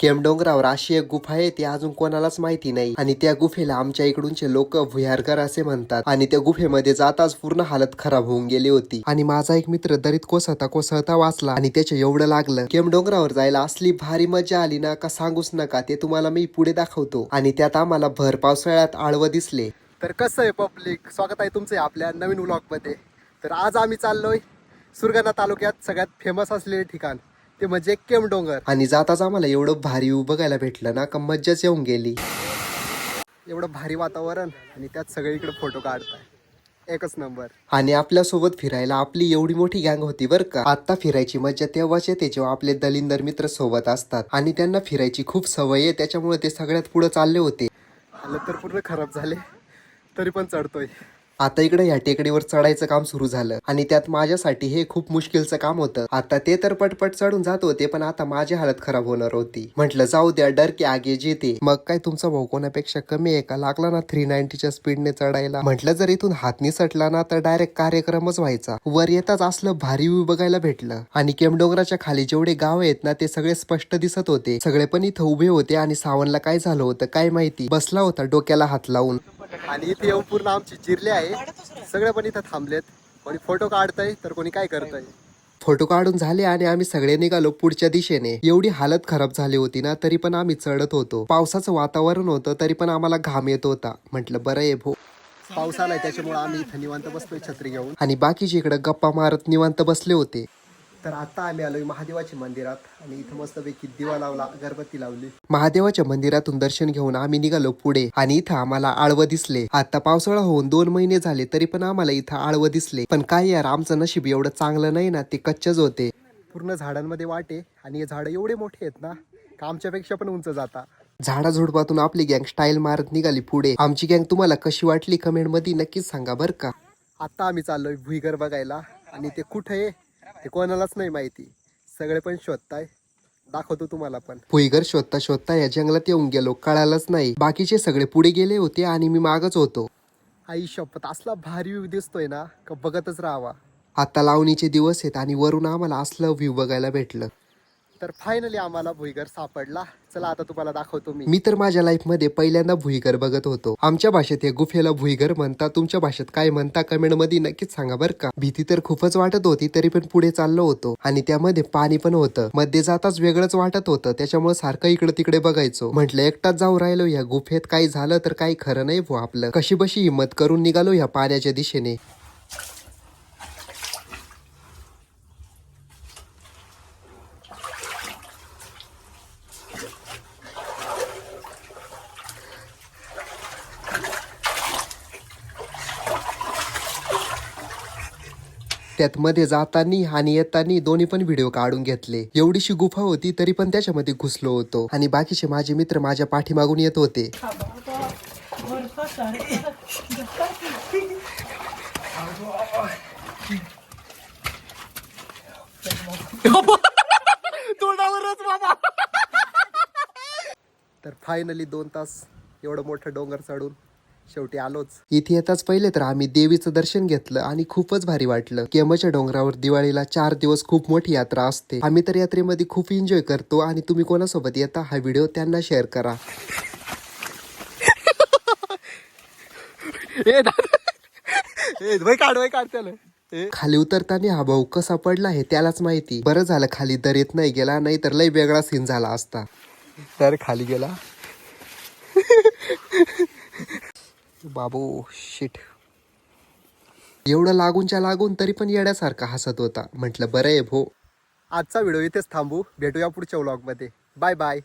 केमडोंगरावर अशी एक गुफा आहे ती अजून कोणालाच माहिती नाही. आणि त्या गुफेला आमच्या इकडूनचे लोक भुयारकर असे म्हणतात. आणि त्या गुफेमध्ये जाताच पूर्ण हालत खराब होऊन गेली होती. आणि माझा एक मित्र दरीत कोसळता कोसळता वाचला. आणि त्याचे एवढं लागलं. केमडोंगरावर जायला असली भारी मजा आली ना का सांगूच नका ते तुम्हाला मी पुढे दाखवतो. आणि त्यात आम्हाला भर पावसाळ्यात आळवं दिसले. तर कसं आहे पब्लिक? स्वागत आहे तुमचं आपल्या नवीन व्लॉगमध्ये. तर आज आम्ही चाललोय सुरगाणा तालुक्यात सगळ्यात फेमस असलेले ठिकाण. ते म्हणजे केम डोंगर. आणि जाताच आम्हाला एवढं भारी बघायला भेटलं ना का मज्जाच येऊन गेली. एवढं भारी वातावरण आणि त्यात सगळीकडे फोटो काढताय. एकच नंबर आणि आपल्यासोबत फिरायला आपली एवढी मोठी गँग होती बरं का. आता फिरायची मज्जा तेव्हाच येते जेव्हा आपले दलिंदर मित्र सोबत असतात. आणि त्यांना फिरायची खूप सवय आहे त्याच्यामुळे ते सगळ्यात पुढे चालले होते. हालत तर पूर्ण खराब झाले तरी पण चढतोय. आता इकडे या टेकडीवर चढायचं काम सुरू झालं. आणि त्यात माझ्यासाठी हे खूप मुश्किलचं काम होतं. आता ते तर पटपट चढून जात होते पण आता माझी हालत खराब होणार होती. म्हटलं जाऊ द्या डर की आगे जेते. मग काय तुमचा भाऊ कोणापेक्षा कमी आहे का? लागला ना थ्री नाईन्टीच्या स्पीडने चढायला. म्हटलं जर इथून हात निसटला ना तर डायरेक्ट कार्यक्रमच व्हायचा. वर येताच असलं भारी व्यू बघायला भेटलं. आणि केमडोंगराच्या खाली जेवढे गाव आहेत ना ते सगळे स्पष्ट दिसत होते. सगळे पण इथं उभे होते आणि सावनला काय झालं होतं काय माहिती. बसला होता डोक्याला हात लावून. आणि इथे येऊन पूर्ण आमची जिरले आहे. सगळे पण इथं थांबलेत. कोणी फोटो काढतय तर कोणी काय करतय? फोटो काढून झाले आणि आम्ही सगळे निघालो पुढच्या दिशेने. एवढी हालत खराब झाली होती ना तरी पण आम्ही चढत होतो. पावसाचं वातावरण होतं तरी पण आम्हाला घाम येत होता. म्हटलं बरं आहे भो. पाऊस आलाय त्याच्यामुळे आम्ही इथं निवांत बसतोय छत्री घेऊन. आणि बाकीचे इकडे गप्पा मारत निवांत बसले होते. तर आता आम्ही आलोय महादेवाच्या मंदिरात आणि इथं मस्तपैकी दिवा लावला अगरबत्ती लावली. महादेवाच्या मंदिरातून दर्शन घेऊन आम्ही निघालो पुढे आणि इथं आम्हाला आळवं दिसले. आता पावसाळा होऊन दोन महिने झाले तरी पण आम्हाला इथं आळवं दिसले. पण काय यार आमचं नशीब एवढं चांगलं नाही ना ते कच्चेच होते. पूर्ण झाडांमध्ये वाटे आणि हे झाडं एवढे मोठे आहेत ना का आमच्यापेक्षा पण उंच जाता? झाडाझुडपातून आपली गँग स्टाईल मारत निघाली पुढे. आमची गँग तुम्हाला कशी वाटली कमेंटमध्ये नक्कीच सांगा बरं का. आता आम्ही चाललोय भुईगर बघायला आणि ते कुठे ते कोणालाच नाही माहिती. सगळे पण शोधताय. दाखवतो तुम्हाला पण. भुईगर शोधता शोधता या जंगलात येऊन गेलो कळालंच नाही. बाकीचे सगळे पुढे गेले होते आणि मी मागच होतो. आई शपथ असला भारी व्ह्यू दिसतोय ना का बघतच राहावा. आता लावणीचे दिवस आहेत आणि वरून आम्हाला असलं व्ह्यू बघायला भेटलं. तर फायनली आम्हाला भुईगर सापडला. चला आता तुम्हाला दाखवतो मी. मी तर माझ्या लाईफमध्ये पहिल्यांदा भुईगर बघत होतो. आमच्या भाषेत हे गुफेला भुईगर म्हणता तुमच्या भाषेत काय म्हणता कमेंटमध्ये नक्कीच सांगा बरं का. भीती तर खूपच वाटत होती तरी पण पुढे चाललो होतो. आणि त्यामध्ये पाणी पण होतं. मध्ये जाताच वेगळंच वाटत होतं. त्याच्यामुळे सारखं इकडे तिकडे बघायचो. म्हटलं एकटाच जाऊ राहिलो. या गुफेत काही झालं तर काही खरं नाही भो आपलं. कशी बशी हिंमत करून निघालो या पाण्याच्या दिशेने. त्यात मध्ये जातानी आणि येतानी दोन्ही पण व्हिडिओ काढून घेतले. एवढीशी गुफा होती तरी पण त्याच्यामध्ये घुसलो होतो. आणि बाकीचे माझे मित्र माझ्या पाठीमागून येत होते. तर फायनली दोन तास एवढं मोठं डोंगर चढून शेवटी आलोच. इथे येताच पहिले तर आम्ही देवीचं दर्शन घेतलं आणि खूपच भारी वाटलं. केमच्या डोंगरावर दिवाळीला चार दिवस खूप मोठी यात्रा असते. आम्ही तर यात्रेमध्ये खूप एन्जॉय करतो आणि तुम्ही कोणासोबत येता हा व्हिडिओ त्यांना शेअर करा. खाली उतरताना हा भाऊ कसा पडला हे त्यालाच माहिती. बरं झालं खाली दर येत नाही गेला नाही तर लय वेगळा सीन झाला असता. तर खाली गेला. बाबू शिट एवढं लागूनच्या लागून तरी पण येण्यासारखा हसत होता. म्हटलं बरं आहे भो. आजचा व्हिडिओ इथेच थांबू. भेटूया पुढच्या व्लॉगमध्ये बाय बाय